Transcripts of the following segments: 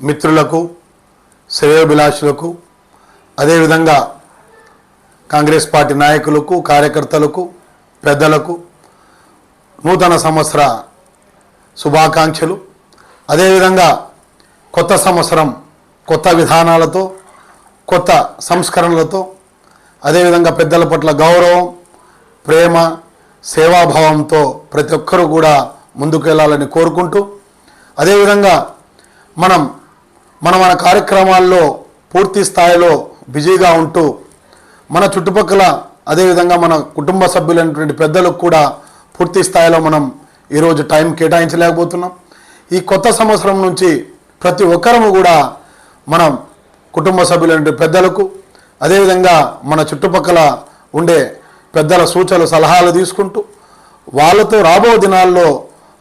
మిత్రులకు శ్రేయోభిలాషులకు అదేవిధంగా కాంగ్రెస్ పార్టీ నాయకులకు కార్యకర్తలకు పెద్దలకు నూతన సంవత్సర శుభాకాంక్షలు. అదేవిధంగా కొత్త సంవత్సరం కొత్త విధానాలతో కొత్త సంస్కరణలతో అదేవిధంగా పెద్దల పట్ల గౌరవం ప్రేమ సేవాభావంతో ప్రతి ఒక్కరూ కూడా ముందుకు వెళ్ళాలని కోరుకుంటూ అదేవిధంగా మనం మన మన కార్యక్రమాల్లో పూర్తి స్థాయిలో బిజీగా ఉంటూ మన చుట్టుపక్కల అదేవిధంగా మన కుటుంబ సభ్యులైనటువంటి పెద్దలకు కూడా పూర్తి స్థాయిలో మనం ఈరోజు టైం కేటాయించలేకపోతున్నాం. ఈ కొత్త సంవత్సరం నుంచి ప్రతి ఒక్కరము కూడా మనం కుటుంబ సభ్యులైన పెద్దలకు అదేవిధంగా మన చుట్టుపక్కల ఉండే పెద్దల సూచనలు సలహాలు తీసుకుంటూ వాళ్ళతో రాబో దినాల్లో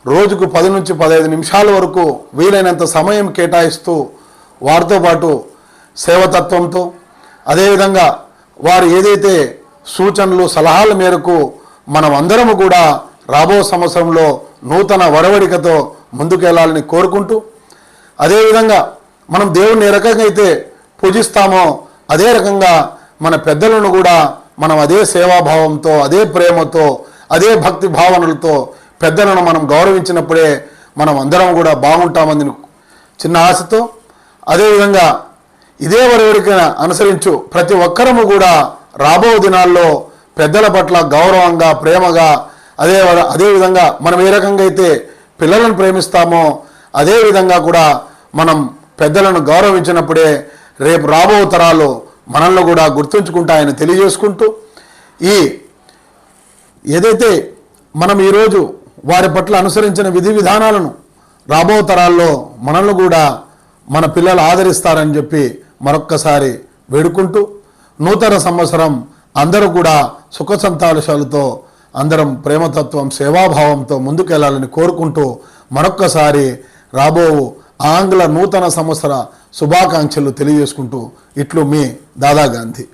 రోజుకు పది నుంచి పదహైదు నిమిషాల వరకు వీలైనంత సమయం కేటాయిస్తూ వారితో పాటు సేవతత్వంతో అదేవిధంగా వారు ఏదైతే సూచనలు సలహాల మేరకు మనం అందరము కూడా రాబో సంవత్సరంలో నూతన వరవడికతో ముందుకెళ్ళాలని కోరుకుంటూ అదేవిధంగా మనం దేవుణ్ణి ఏ రకంగా అయితే పూజిస్తామో అదే రకంగా మన పెద్దలను కూడా మనం అదే సేవాభావంతో అదే ప్రేమతో అదే భక్తి భావనలతో పెద్దలను మనం గౌరవించినప్పుడే మనం అందరం కూడా బాగుంటామని చిన్న ఆశతో అదేవిధంగా ఇదే వరవడికైనా అనుసరించు ప్రతి ఒక్కరము కూడా రాబో దినాల్లో పెద్దల పట్ల గౌరవంగా ప్రేమగా అదే అదేవిధంగా మనం ఏ రకంగా అయితే పిల్లలను ప్రేమిస్తామో అదేవిధంగా కూడా మనం పెద్దలను గౌరవించినప్పుడే రేపు రాబో తరాలు మనల్ని కూడా గుర్తుంచుకుంటాయని తెలియజేసుకుంటూ ఈ ఏదైతే మనం ఈరోజు వారి పట్ల అనుసరించిన విధి విధానాలను రాబో తరాల్లో మనల్ని కూడా మన పిల్లలు ఆదరిస్తారని చెప్పి మరొక్కసారి వేడుకుంటూ నూతన సంవత్సరం అందరూ కూడా సుఖ సంతోషాలతో అందరం ప్రేమతత్వం సేవాభావంతో ముందుకెళ్ళాలని కోరుకుంటూ మరొక్కసారి రాబో ఆంగ్ల నూతన సంవత్సర శుభాకాంక్షలు తెలియజేసుకుంటూ ఇట్లు మీ దాదా గాంధీ.